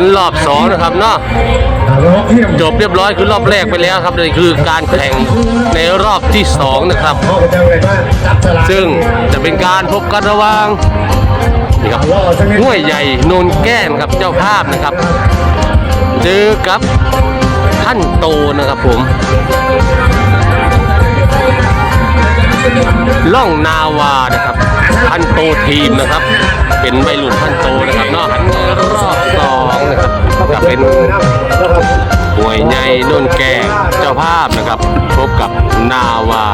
เป็นรอบสองนะครับเนาะจบเรียบร้อยคือรอบแรกไปแล้วครับนี่คือการแข่งในรอบที่สองนะครับ ซึ่งจะเป็นการพบกันระหว่างนี่ครับห้วยใหญ่โนนแก้มครับเจ้าภาพนะครับ เจอกับท่านโตนะครับผม ล่องนาวานะครับพันโตทีมนะครับ เป็นใบหลุดพันโตนะครับนอกหันรอบสองนะครับก็เป็นหวยใหญ่นุ่นแก่เจ้าภาพนะครับ พบกับนาวา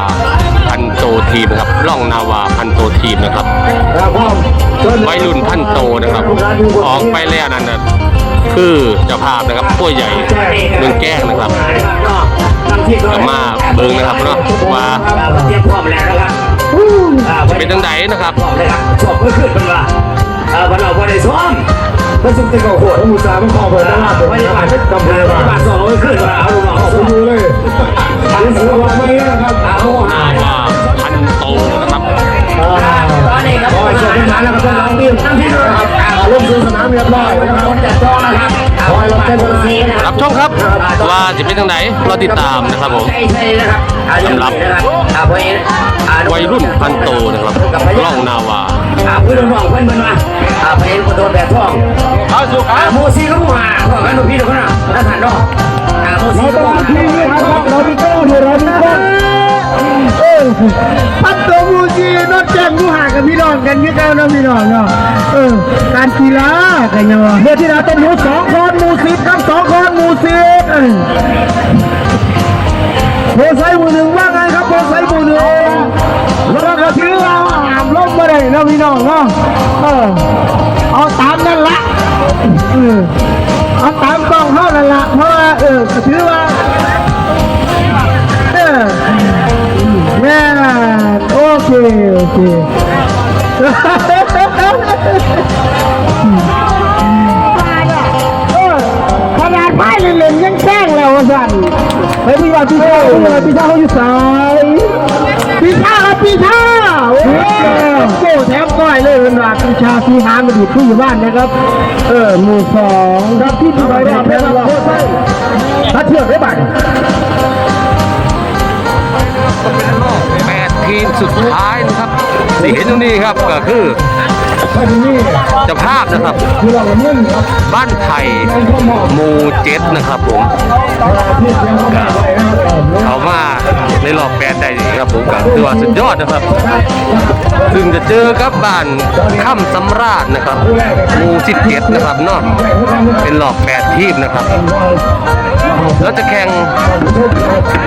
พันโตทีมนะครับล่องนาวาพันโตทีมนะครับใบรุ่นพันโตนะครับ ออกไปแล้วนั่นนะคือเจ้าภาพนะครับผู้ใหญ่เมืองแก้งนะครับ มาเบิ่งนะครับเนาะว่าเตรียมพร้อมแล้วนะครับจะเป็นจังไดนะครับพร้อมเลยครับชอบเพื่อขึ้นเป็นว่าเออวันเราวันไหนซ้อมก็ซุ่มจะก่อโหดมูซาไม่ขอเปิดตลาดเปิดไม่ตได้ลาบาดดกำแพงบาดสองขึ้นว่าเอาลงมาเอาสลงมูเลยอันนี้คือวันนี้นะครับเอาหาว่าพันโตนะครับ ตอนนี้ครับคอยเชิญทหามแล้วก็ต้องร้องดิ้นทั้งที่ด้วยครับลงสู่สนามเรียบร้อยนะครับคนจัดจองนะครับคอยรับเต้นกันนี้นะครัรับบชมครับว่าจะเป็นทางไดเราติดตามนะครับผม ใช่ใช่นะครับสำหรับ วัยรุ่นพันโตนะครับล่องนาวา อ่าเพื่อนน้องเพื่อนเพื่อนมาอ่าเพราะเองคนโดนแบบท่องเอาสู่คอ่ารับโมซีก็มูหาพวกกันดูพี่ดูเขาหน่อยนั่นหันนอกอ่าโมซีก็มูหาทีนี้ครับเรามีก้อนเรามีก้อนเออปัตโตมูจีนอกจากมูหากับพี่น้องกันยี่เก้านะพี่น้องเนาะเออการกีฬากันยังวะเมื่อที่เราเป็นหมูสองคนหมูสิบครับสองคนหมูสิบเออโพไซหมู่หนึ่งว่าไงครับโพไซหมู่หนึ่งแล้วก็ถือว่า ได้เนาะพี่น้องเนาะเออเอาตามนั่นละเออเอาตามกล้องเท่านั้นละเพราะว่าเออถือว่าเออแม่โอเคโอเคขนาดไม้เล่นยังแกล้งแล้วสันไปพี่ว่าพี่ชาพี่ว่าพี่ชาเขาอยู่สายพี่ชาครับพี่ชา โอ้โหโก้แถมก้อยเลยเป็นว่าพี่ชาพี่หามาดูที่อยู่บ้านนะครับ เออหมู่สองครับที่ที่ไปได้แพ้ว่าถ้าเชื่อได้บ้างแปดทีมสุดท้ายนะครับที่เห็นตรงนี้ครับก็คืออันนี้เจ้าภาพนะครับ บ้านไผ่หมู่เจ็ดนะครับผมเขามาไว้นะครับเขามาในรอบแปดได้ครับผมก็ถือว่าสุดยอดนะครับ ซึ่งจะเจอกับบ้านค่ำสำราญนะครับหมู่สิบเจ็ดนะครับนาะเป็นรอบแปดทีมนะครับ แล้วจะแข่ง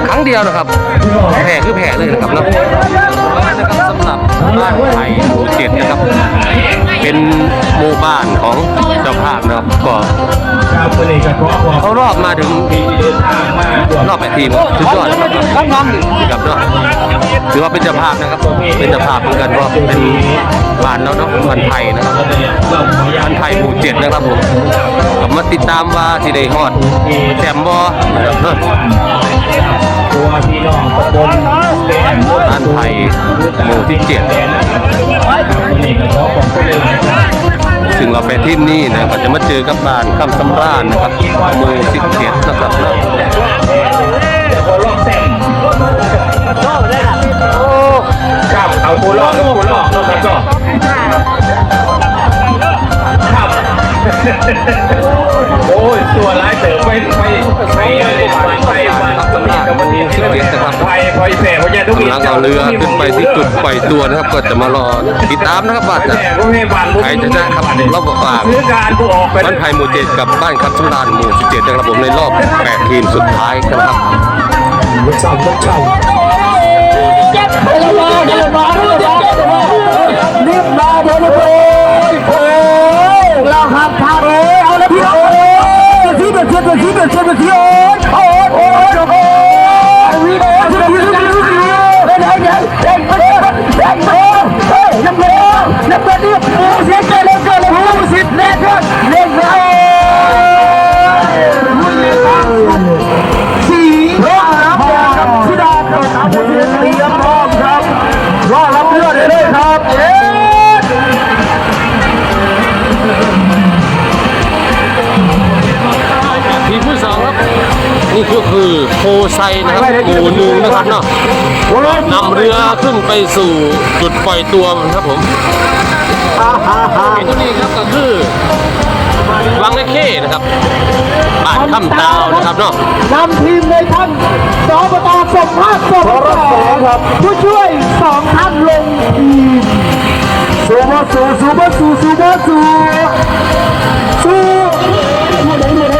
ครั้งเดียวนะครับ แพ้คือแพ้เลยนะครับนะนะครับสำหรับบ้านไทยหมู่เจ็ดนะครับ เป็นหมู่บ้านของเจ้าภาพนะครับก็ ครับตัวนี้ก็ขอบอกเขารอบมาถึงรอบแปดทีมสุดยอดครับครับเนาะถือว่าเป็นเจ้าภาพนะครับ เป็นเจ้าภาพเหมือนกันเพราะเป็นบ้านแล้วเนาะบ้านไทยนะครับบ้านไทยหมู่เจ็ดนะครับผมกลับมาติดตามว่าสิได้ฮอดแซมบอ นะครับเนาะตัวพี่น้องตำบลแดงบ้านไทยหมู่ที่เจ็ดตัวนี้ก็ขอบอกตัวเลยนะครับซึ่งเราไปที่นี่นะก็จะมาเจอกับบ้านคำสำราญนะครับหมู่สิบเจ็ดนะครับนะเต็มครับเอาตัวลอกตัวลอกนะครับก็ครับ โอ้ยตัวร้ายเต๋อไปไปไปไปไปคำสำราญหมู่สิบเจ็ดนะครับไปไปแผ่พญาทุกกำลังเอาเรือขึ้นไปที่จุดปล่อยตัวนะครับ ก็จะมารอติดตามนะครับว่าจะใครจะได้ครับรอบฝากซื้อการผู้ออกไปบ้านไผ่หมู่เจ็ดกับบ้านคำสำราญหมู่สิบเจ็ดนะครับผมในรอบแปดทีมสุดท้ายนะครับลูกสาวลูกชายรีบมาเดี๋ยวนี้โอ้ยโอ้ยเราขับทางเลยเอาละพี่โอ้ยซีเดือดเดือดซีเดือดเดือดซีโอ้ยโอ้ยโอ้ยโอ้ยวีโอ้ยซีเดือดเดือดซีเดือดเดี๋ยวเดี๋ยวเดี๋ยวเดี๋ยวเดี๋ยวเดี๋ยวเฮ้ยน้ำเดือดน้ำเดือดนี่โอ้เสียใจเลยเกินเลยโอ้สิเล็กเกินเล็กเลยสีร้อนรับแดงครับสีดาครับเตรียมพร้อมครับรอรับ ก็คือโพไซนะครับหมู่หนึ่งนะครับเนาะนำเรือขึ้นไปสู่จุดปล่อยตัวครับผมที่นี่ครับก็คือวังเลเข้นะครับบ้านคำตาวนะครับเนาะนำทีมในท่านสอบตสมภาพสมครับผู้ช่วยสองท่านลงทีมสูบสูสูบสูสูบสูสู้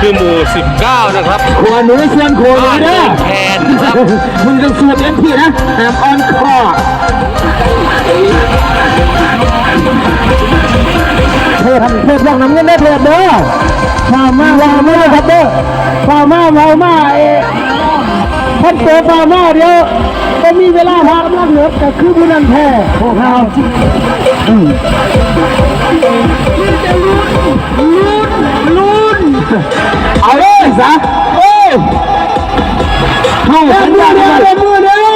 คือหมู่ 19 นะครับขวาหนูเสียนขวาหนูบ้านเด้อแคนครับมึงต้องสวดเต็มที่นะห้ามอ่อนคอเทพทำเทพร่องน้ำเงินได้เทพเด้อฟามาฟามาครับเด้อฟามาฟามาเอท่านเตฟามาเดียวก็มีเวลาพากำลังเหลือแต่คือผู้นั้นแพ้พวกเราอืมลุ้นเอาเลย ซะเอ้ยเข้าสัญญาณกันมือเดียว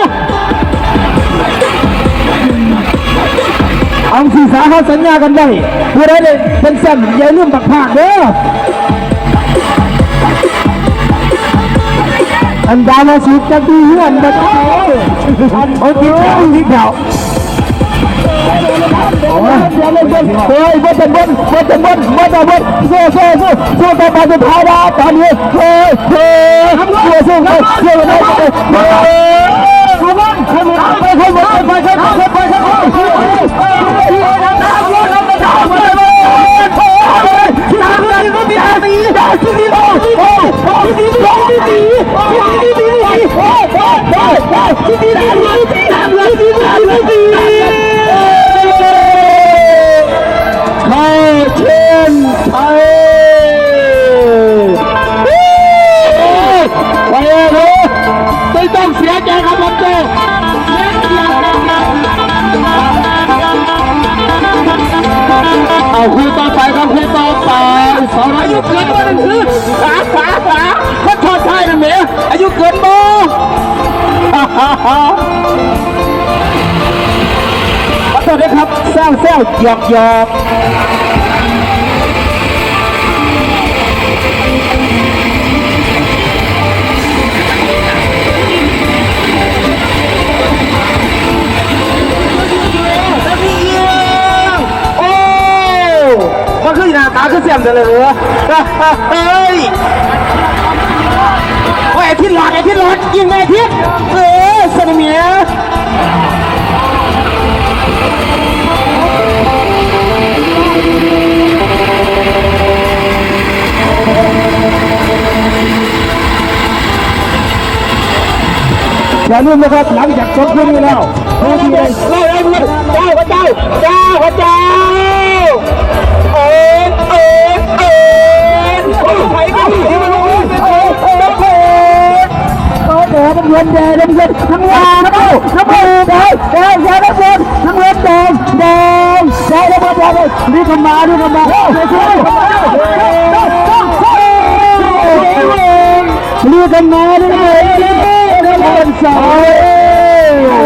เอาสื่อสารเขาสัญญากันได้ผู้ใดเลยเป็นเส้นอย่าลืมตักผากเด้ออันดามาสุดจะดีเพื่อนมาเท้าอันโอเคที่แถว เฮ้ยบนบนบนบนบนบนบนโซ่โซ่โซ่โซ่ต่อไปสุดท้ายนะตอนนี้เฮ้ยเฮ้ยโซ่โซ่โซ่โซ่โซ่เฮ้ยขบวนขบวนไปขบวนไปขบวนไปขบวนไปเข้า หยอกหยอกโอ้มันคือหน้าตาคือเสียมเดเลยเหรอเฮ้ยโอ้ยไอ้ทิศหลอดไอ้ทิศหลอดยิงไอ้ทิศเออสนิเมีย อย่าลืมนะครับหลังจากจบเรื่องนี้แล้วผู้ที่ได้เล่าได้เพื่อนเจ้าพระเจ้าเจ้าพระเจ้าเอ็นเอ็นเอ็นใครก็ที่มันลงเอ็นเอ็นเอ็นเอ็นโอ้โหน้ำเงินแดงน้ำเงินทั้งวานน้ำเงินน้ำเงินแดงแดงแดงน้ำเงินน้ำเงินแดงแดง แดงน้ำเงินแดงนี่เข้ามานี่เข้ามาช่วยเข้ามานี่กันมานี่เลยน้ำเงินสาย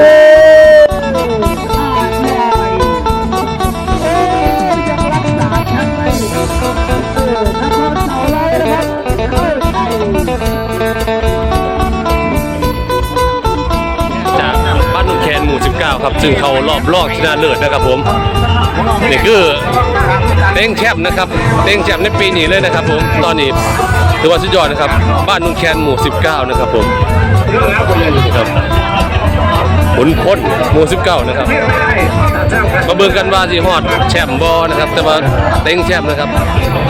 จากบ้านนุ่นแคนหมู่ 19 ครับ ซึ่งเขารอบรอบชนะเลิศนะครับผม นี่คือเต้งแชมนะครับเต้งแชมในปีนี้เลยนะครับ ผมตอนนี้ถือว่าสุดยอดนะครับ บ้านนุ่นแคนหมู่ 19 นะครับผมครับขุนพลหมู่19 นะครับมาเบิ่งกันว่าสิฮอดแชมบอนะครับ แต่ว่าเต้งแชมนะครับ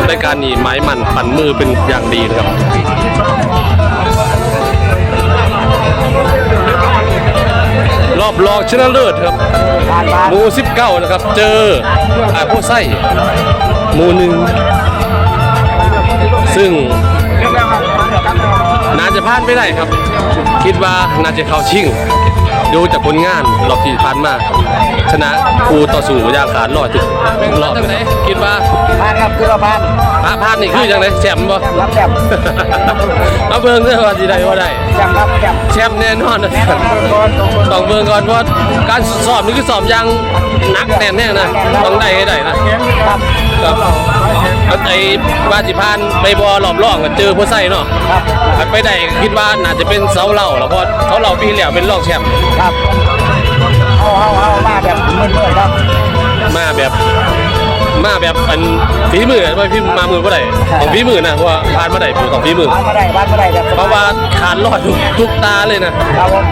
รายการนี้ไม้มันปั่นมือเป็นอย่างดีนะครับ อบรองชนะเลิศครับผ่านผ่านหมูสิบเก้านะครับ เจออาโพไส้หมูหนึ่งซึ่งน่าจะพลาดไม่ได้ครับ คิดว่าน่าจะเข้าชิง ดูจากผลงานรอบที่ผ่านมาชนะครูต่อสู้อย่างขาดลอยทุกรอบจังไหนคิดว่าผ่านครับคือเราผ่านพระพลาดนี่คือจังไหนแชมป์บ่รับแชมป์เอาเบิ่งเด้อว่าสิได้บ่ได้แชมป์ครับแชมป์แชมป์แน่นอนนะต้องเบิ่งก่อนเพราะการสอบนี่คือสอบอย่างหนักแน่นแน่นะต้องได้ให้ได้นะครับครับ แล้วไอ้ว่าสิพานไปบอรอบรองก็เจอผู้ใส่เนาะครับถัดไปได้คิดว่าน่าจะเป็นเสาเหล่าแล้วเพราะเสาเหล่าปีที่แล้วเป็นรองแชมป์ครับเอาเอาเอามาแบบมืดๆครับ มาแบบ มาแบบอันฝีมือไม่พี่มามือบ่ได้ของฝีมือนะเพราะว่าผ่านมาได้คือของฝีมือผ่านมาได้ผ่านมาได้แบบเพราะว่าขาดรอดทุกทุกตาเลยนะครับผม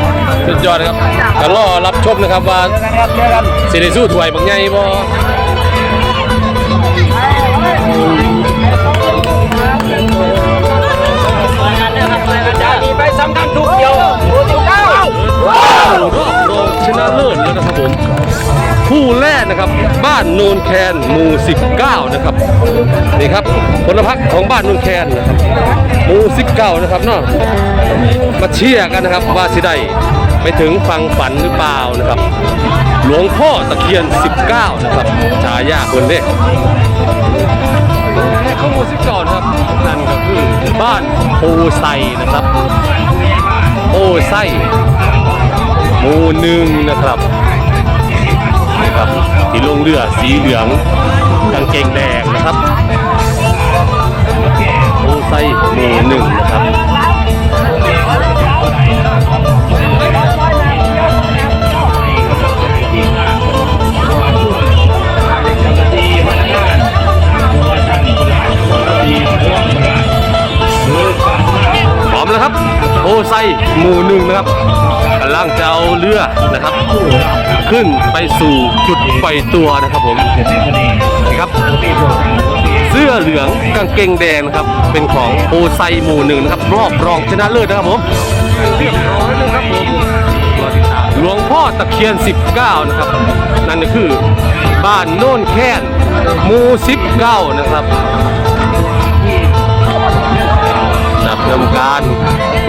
สุดยอดครับก็รอรับชมนะครับว่าเจอกันครับเจอกันสิได้สู้ถวยบางใหญ่บ่ รอบรองชนะเลิศแล้วนะครับผมคู่แรกนะครับ บ้านโนนแคนหมู่ 19 นะครับนี่ครับผลพักของบ้านโนนแคนนะครับหมู่ 19 นะครับเนาะมาเชียร์กันนะครับว่าสิได้ไปถึงฟังฝันหรือเปล่านะครับ หลวงพ่อตะเคียน 19 นะครับฉายาคนเด้ข้อมูลสิบก่อนครับนั่นก็คือบ้านโพไซนะครับโพไซ หมู่หนึ่งนะครับนะครับที่ลงเรือสีเหลืองกางเกงแดงนะครับโอไซหมู่หนึ่งนะครับ ขึ้นไปสู่จุดปล่อยตัวนะครับผมนี่ครับ เสื้อเหลืองกางเกงแดงนะครับ เป็นของโอไซหมู่หนึ่งนะครับ รอบรองชนะเลิศนะครับผมเรียบร้อยนะครับผมหลวงพ่อตะเคียน 19 นะครับ นั่นก็คือบ้านโน่นแค้นหมู่19 นะครับจับนำการ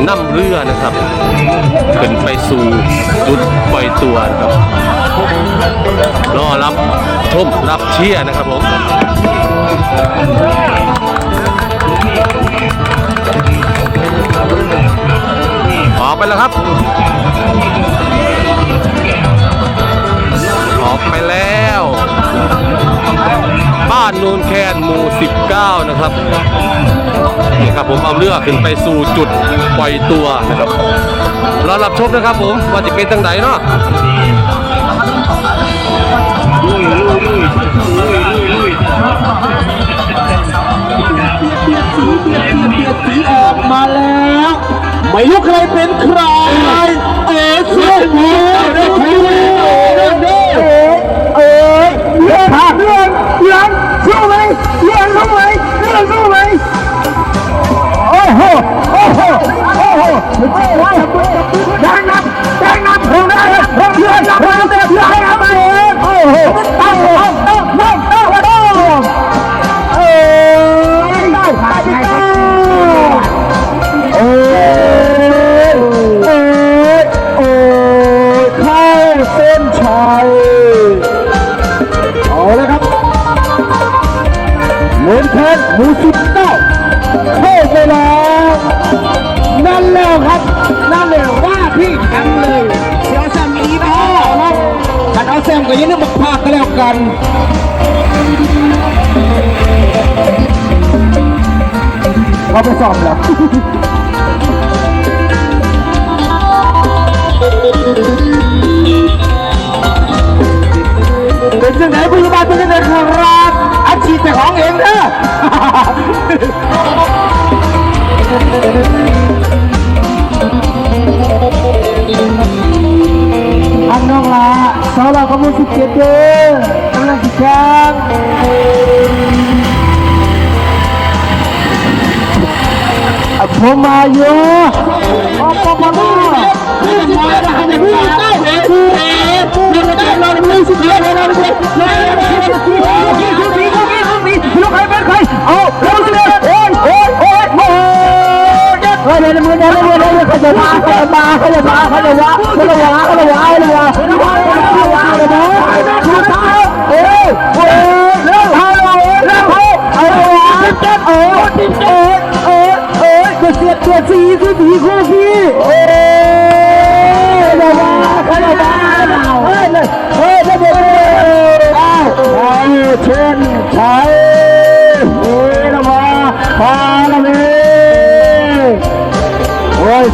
นำเรือนะครับขึ้นไปสู่จุดปล่อยตัวนะครับรอรับชมรับเชียร์นะครับผมออกไปแล้วครับ ออกไปแล้ว บ้านนูนแคนหมู่ 19 นะครับนี่ครับผมเอาเรือขึ้นไปสู่จุดปล่อยตัวนะครับรอรับชมนะครับผมว่าจะเป็นทางไหนเนาะสีออกมาแล้ว ไม่รู้ใครเป็นใครเอเซียนเอเซียนเอเซียนเออเลื่อนเลื่อนเลื่อน สู้ไหมเลื่อนสู้ไหมเลื่อนสู้ไหมโอ้โหโอ้โหโอ้โห อันน้องละสาวเราก็มุ่งสิบเจ็ดเด้อกำลังสิบสามผมมาอยู่ปปปนเอาเร็วสิ เฮ้ยเดี๋ยวมือเดี๋ยวเดี๋ยวเดี๋ยวเขาจะมาเขาจะมาเขาจะมาเขาจะมาเขาจะมาเขาจะมาเขาจะมาเขาจะมาเขาจะมาเขาจะมาโอ้ยโอ้ยเร็วเร็วเร็วเอาเอาเจ็บเออติดเจ็บเออเออตัวเสียตัวสีคือสีคู่พี่โอ้ยเขาจะมาเขาจะมาเฮ้ยเฮ้ยเดี๋ยเดี๋ยวอ้าวไอ้เช่นใช้เ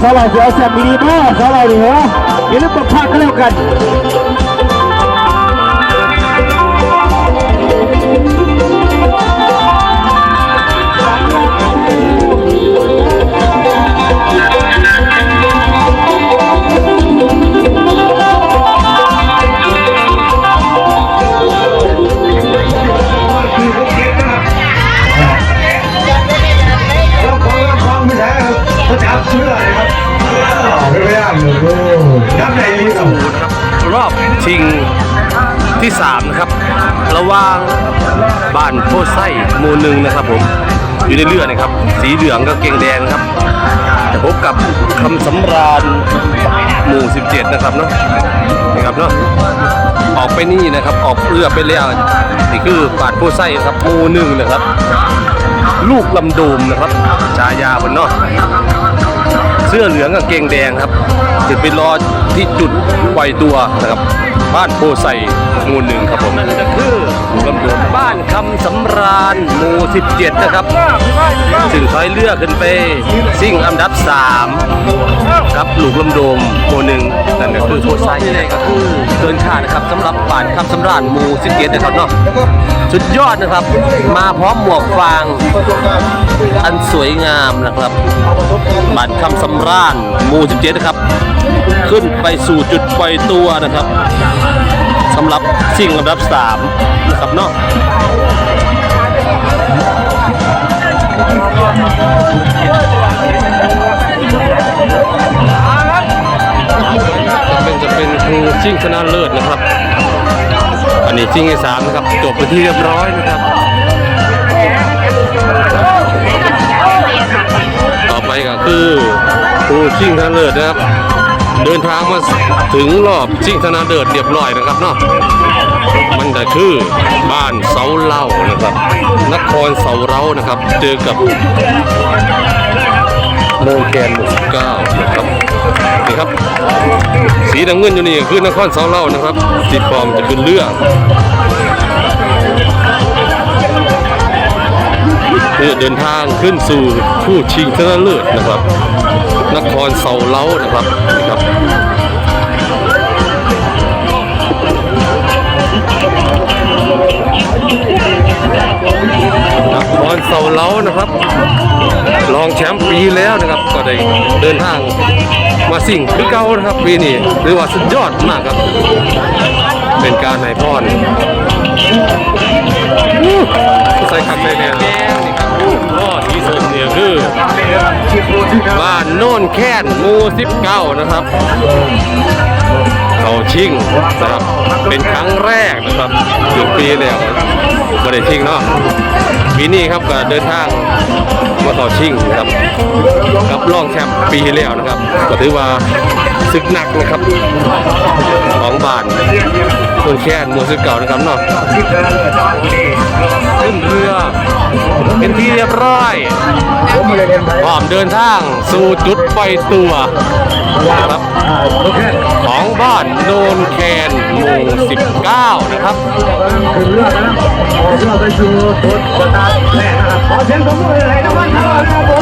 สาวหล่อเสียวเสียงดีมากสาวหล่อเหนียวอย่าลืมกดพลาดก็แล้วกัน จับใจลิ้นครับรอบชิงที่ 3 นะครับ ระหว่างบ้านโพไส้หมู่หนึ่งนะครับผม อยู่ในเรือนะครับ สีเหลืองกับเกงแดงครับจะพบกับคำสำราญหมู่ 17 นะครับเนาะนะครับเนาะออกไปนี่นะครับ ออกเรือไปแล้วนี่คือบ้านโพไส้ครับหมู่หนึ่งนะครับ ลูกลำโดมนะครับชายาบนเนาะเสื้อเหลืองกับเกงแดงครับ จะไปรอที่จุดปล่อยตัวนะครับบ้านโพไซหมู่หนึ่งครับผมนั่นก็คือลำดวนบ้านคำสำราญหมู่ 17 นะครับถึงถอยเรือขึ้นไปซิ่งอันดับ 3 ครับลูกลำโดมหมู่หนึ่งนั่นก็คือโพไซนี่ก็คือเกินค่าดนะครับสำหรับบ้านคำสำราญหมู่ 17 นะครับเนาะสุดยอดนะครับ มาพร้อมหมวกฟาง อันสวยงามนะครับบ้านคำสำราญหมู่ 17 นะครับขึ้นไปสู่จุดปล่อยตัวนะครับสำหรับสิ่งลำดับ3นะครับเนาะเป็นจะเป็นคือชิงชนะเลิศนะครับ อันนี้ชิงที่สามนะครับ จบไปที่เรียบร้อยนะครับต่อไปก็คือผู้ชิงชนะเลิศนะครับ เดินทางมาถึงรอบชิงชนะเลิศเรียบร้อยนะครับเนาะมันก็คือบ้านเสาเล่านะครับ นครเสาเร้านะครับ เจอกับโมงแกนหมู่เก้านะครับนี่ครับ สีน้ำเงินอยู่นี่คือนครเสาเล่านะครับสีฟอมจะเป็นเรือเพื่อเดินทางขึ้นสู่ผู้ชิงชนะเลิศนะครับ นครเสาเล้านะครับนี่ครับนครเสาเล้านะครับ รองแชมป์ปีแล้วนะครับ ก็ได้เดินทางมาสิ่งคือเก่านะครับปีนี้หรือว่าสุดยอดมากครับ เป็นการให้พรใส่คักใส่แน่นี่ครับก็ที่สุด คือบ้านโน่นแค้นมู่19นะครับเขาชิงนะครับ เป็นครั้งแรกนะครับถึงปีแล้วก็ได้ชิงเนาะปีนี้ครับก็เดินทางมาต่อชิงนะครับกับรองแชมป์ปีที่แล้วนะครับ ก็ถือว่าศึกหนักนะครับของ บ้านโน่นแค้นหมู่19นะครับเนาะขึ้นเรือเป็นที่เรียบร้อยพร้อมเดินทางสู่จุดปล่อยตัวนะครับของบ้านโนนแคนหมู่19 นะครับถึงเรืองนะขอเราไปสู่ตัวสตาร์ทแรกนะครับขอเสียงสมมือให้นะวันครับผม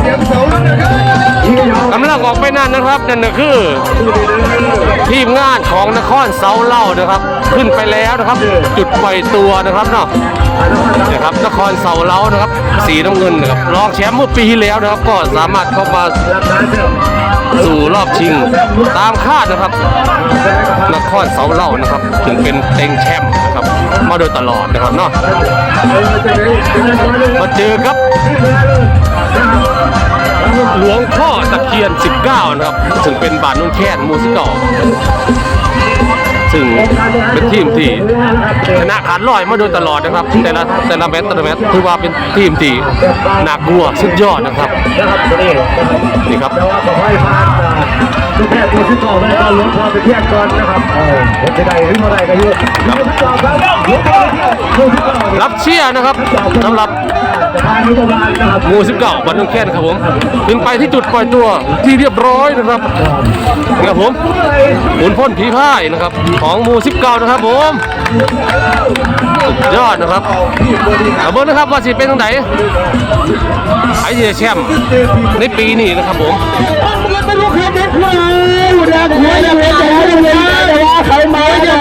เสียงเสาแล้วนะครับกำลังออกไปนั่นนะครับนั่นก็คือ ทีมงานของนครเซาเล่านะครับ ขึ้นไปแล้วนะครับ จุดปล่อยตัวนะครับเนาะนะครับนครเซาเล้านะครับ สีน้ำเงินนะครับรองแชมป์เมื่อปีที่แล้วนะครับ ก็สามารถเข้ามาสายเสู่รอบชิง ตามคาดนะครับนครเสาเล่านะครับ ถึงเป็นเต็งแชมป์นะครับมาโดยตลอดนะครับเนาะมาเจอครับหลวงพ่อตะเคียน 19 นะครับ ถึงเป็นบาทนุ่นแค่นมูสิก่าซึ่งเป็นทีมที่ชนะขาดลอยมาโดยตลอดนะครับ แต่ละแต่ละแมตช์แต่ละแมตช์ถือว่าเป็นทีมที่หนักบัวสุดยอดนะครับนะครับ ตัวแต่ว่าขอให้ผ่านทุกแพทย์ตัวที่ต่อไปก็ลุ้นพอไปเที่ยงก่อนนะครับเออผมจะได้หรือไม่ได้ก็อยู่ลุ้นต่อครับลุ้นต่อเที่ยงลุ้นต่อรับเชียร์นะครับสำหรับจะพานุบาลนะครับงูสิบเก้าบันทึงแค้นครับผมถึงไปที่จุดปล่อยตัวที่เรียบร้อยนะครับนี่ครับผมหมุนพ่นผีพ่ายนะครับ ของหมูสิบเก้านะครับผมสุดยอดนะครับเอาเบิ้งนะครับว่าสิเป็นตรงไหนไอเหี้ยแชมป์ในปีนี้นะครับผม ไม่รู้ใครเด็ดเลยแดงหัวแดงหัวแดงหัวแต่ว่าเขามาเนี่ย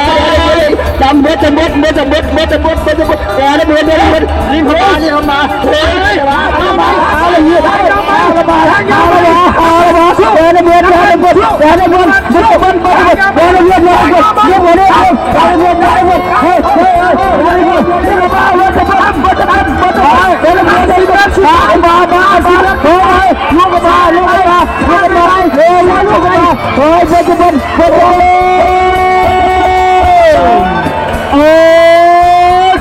จำเบ็ดจำเบ็ดเบ็ดจำเบ็ดเบ็ดจำเบ็ดเบ็ดจำเบ็ดแต่ละเบ็ดเบ็ดเบ็ดลิงเขามาเนี่ยเขามาเฮ้ยมามาเอาเลยยืดเอาเลยมาเอาเลยเอาเลยเอาเลยแต่ละเบ็ดแต่ละเบ็ดแต่ละเบ็ดเบ็ดเบ็ดเบ็ดแต่ละเบ็ดเบ็ดเบ็ดเบ็ดเบ็ดเบ็ดเบ็ดเฮ้ยเฮ้ยเฮ้ยเฮ้ยเฮ้ยมาเบ็ดจะทำเบ็ดจะทำเบ็ดจะทำแต่ละเบ็ดแต่ละเบ็ดมามามาสิเฮ้ยลูก กระบาเฮ้ยเบ็ดจะเบ็ดเบ็ดจะเโอ้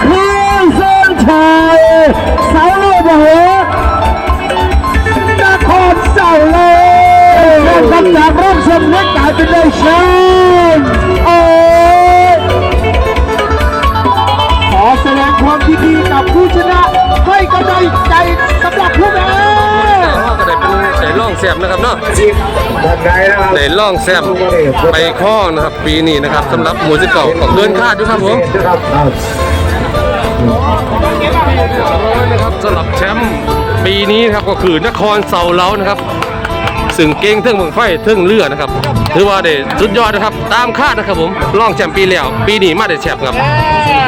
คือเส้นชัยสาโลกเหรอนครเสาเลยนะครับจากร่มสมเล็กกลายเป็นได้แชมป์โอ้ขอแสดงความยินดีกับผู้ชนะให้กำลังใจสำหรับผู้แพ้ แซมนะครับเนาะแบบไหนนะครับได้ล่องแซมไปข้อนะครับ ปีนี้นะครับสำหรับหมูสิบเก้าของเกินคาดด้วยครับผมนะครับนะครับสำหรับแชมป์ปีนี้นะครับก็คือนครเสาเล้านะครับซึ่งเก่งเท่งเมืองไฟเท่งเรือนะครับถือว่าได้สุดยอดนะครับ ตามคาดนะครับผมร่องแชมป์ปีแล้ว ปีนี้มาได้แชมป์ครับ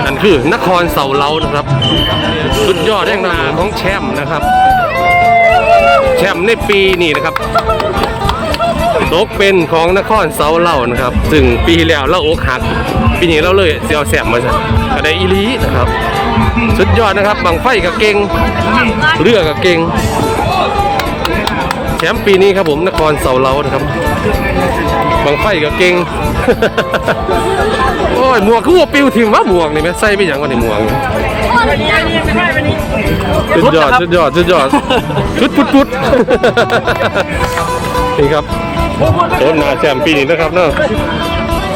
นั่นคือนครเสาเล้านะครับ สุดยอดแห่งหนาของแชมป์นะครับแช มป์ในปีนี้นะครับตกเป็นของนครเสาเล้านะครับ ซึ่งปีแล้วเราอกหัก ปีนี้เราเลยเสียวแสมมาซะก็ได้อีลีนะครับ สุดยอดนะครับบังไฟกับเก่งเรือกับเก่งแชมป์ปีนี้ครับผมนครเสาเล้านะครับบังไฟกับเก่งโอ้ยหมวกคือว่าปิวทิมว่าหมวกนี่ไหมใส่ไปอย่างก่อนหมวกนี่ สุดยอดสุดยอดสุดยอดชุดพุดพุดนี่ครับโซนหนาแชมป์ปีนี้นะครับเนาะ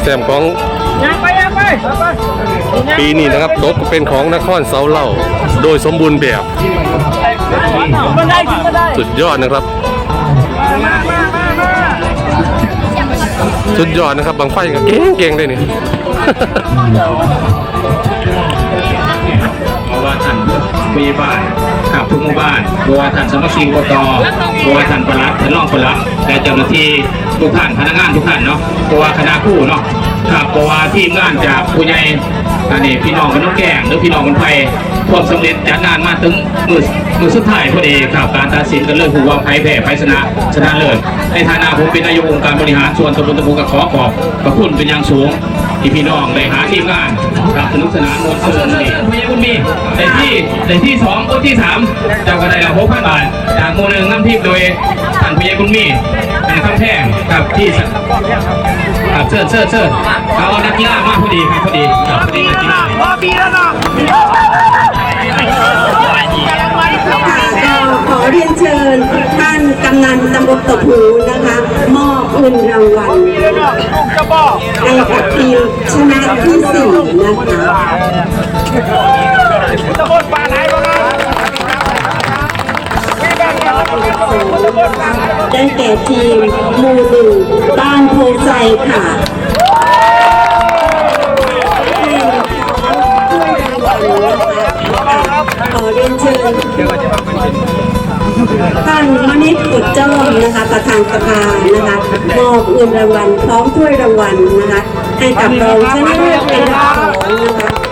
แชมป์ของปีนี้นะครับตกเป็นของนครเสาเหล่า โดยสมบูรณ์แบบ สุดยอดนะครับ สุดยอดนะครับบางไฟก็เก่งเก่งๆเลยนี่ มีบ้านขับทุกหมู่บ้านตัวท่านสมาชิกอบตเพราะว่าท่านประหลัดท่านรองประหลัดและเจ้าหน้าที่ทุกท่านพนักงานทุกท่านเนาะตัวคณะผู้เนาะ ครับเพราะว่าทีมงานจากผู้ใหญ่อันนี้พี่น้องกันน้องแก่งหรือพี่น้องคนไทยความสำเร็จจากงานมาถึงมือมือสุดท้ายพอดีครับการตัดสินกันเรื่องผู้ว่าใครแพ้ใครชนะชนะเลิศในฐานะผมเป็นนายกองค์การบริหารส่วนตำบลตะบูกับขอขอบพระคุณเป็นอย่างสูงที่พี่น้องได้หาทีมงานครับสนุกสนานมวลซื่นนี่พยาบุญมีในที่ในที่สองคนที่สามเจ้าก็ได้ละหกพันบาทจากโมหนึ่งน้ำทิพย์โดยท่านพยาบุญมี เป็นข้ามแท่งกับที่ครับเชิญเชิญเชิญเอานักกีฬามาพอดีครับพอดีครับพอดีนักกีฬาก็ขอเรียนเชิญท่านกำนันตำบลตบหูนะคะ มอบเงินรางวัลให้กับทีมชนะที่สี่นะคะตะบนป่าไได้แก่ทีมมู่หนึ่งบ้านโพไซค่ะขอเรียนเชิญท่านมณิตกุดเจ้อมนะคะประธานสภานะคะมอบเงินรางวัลพร้อมถ้วยรางวัลนะคะให้กับรองชนะเลิศเป็นดับสองนะคะ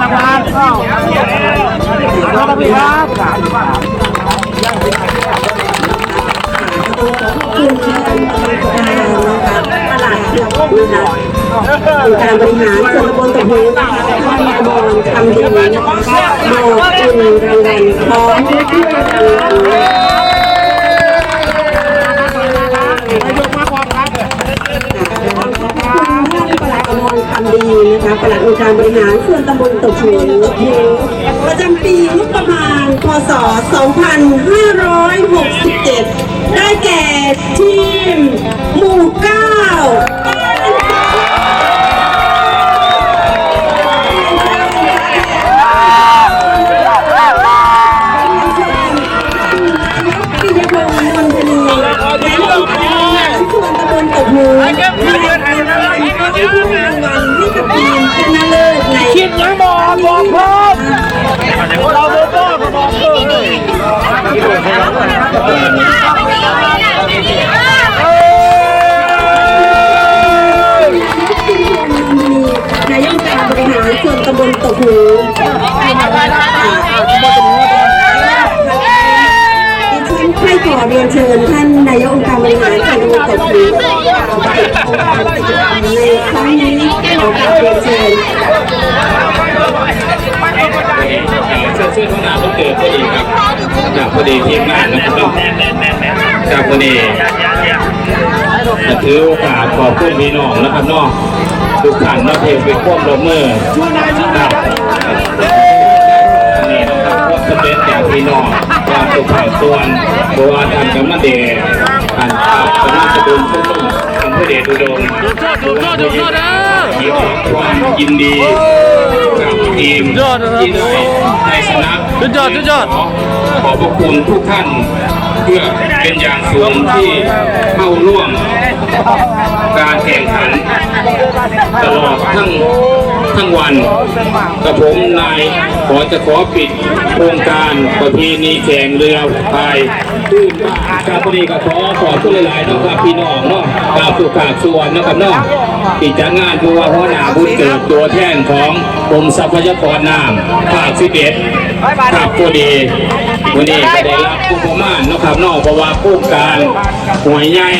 รับตัวรางวัลก็ขอบคุณครับขอบคุณท่านประธานนะคะตลาดเกนะคะองค์การบริหารส่วนตำบลตะพูนะคะท่านอมรคำดีนะคะมอบเงินรางวัลพร้อมถ้วยรางวัล ปลัดองค์การบริหารส่วนตำบลตกหูประจำปีงบประมาณ พศ 2567 ได้แก่ทีมหมู่9 นตกหูดิฉันให้ขอเรียนเชิญท่านนายกองค์การบริหารส่วนตำบลตกหูในครั้งนี้ขอการเรียนเชิญเชื่อเชื่อข้างหน้าต้องเกิดพอดีครับจากพอดีทีมงานนะครับจากพอดี ถือโอกาสขอบคุณพี่น้องนะครับน้องทุกท่านนะเพียงเป็นควบรบมือครับนี่นะครับก็จะเป็นจากพี่น้องความสุขภาพส่วนตัวทางกรรมเดชการขับกำลังจะดูทุกคนทำเพื่อเดชอุดมดูโทษดูโทษดูโทษนะความยินดีกับทีมที่ได้ในสนามสุดยอดสุดยอดขอบพระคุณทุกท่าน เพื่อเป็นอย่างสูงที่เข้าร่วม การแข่งขันตลอดทั้งทั้งวันกระผมนายขอจะขอปิดโครงการประเพณีแข่งเรือพายขึ้นการพอดีก็ขอขอบคุณหลายๆนะครับพี่น้องเนาะกาวสุขากส่วนนะครับเนาะที่จงานผู้ว่าหัวหน้าบุญเกิดตัวแทนของกรมทรัพยากรน้ำภาคสิบเอ็ดครับพอดีวันนี้ก็ได้รับผู้ประมาณนะครับนอกเพราะว่าโครงการหวยใหญ่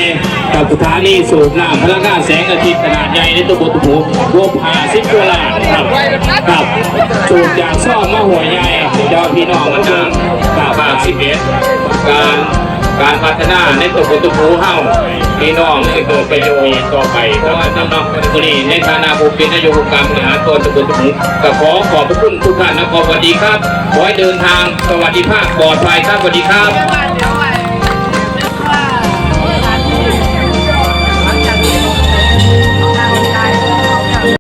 กับสถานสูบน้ำพลังงานแสงอาทิตย์ขนาดใหญ่ในตัวบตุหูรวมหาสิบกว่าล้าครับครับสูบจากซ่อมมาหัวยใหญ่เจ้าพี่น้องมันดังกาบาสิบเอ็ดการการพัฒนาในตัวบตุหูเฮ้าพี่น้องให้เกิดประโยชน์ต่อไปนะครับน้องๆคนนี้ในฐานะผู้เป็นนายกองค์การบริหารตัวตำบลตุหูก็ขอขอบพระคุณทุกท่านนะขอสวัสดีครับขอให้เดินทางสวัสดีภาพปลอดภัยครับสวัสดีครับ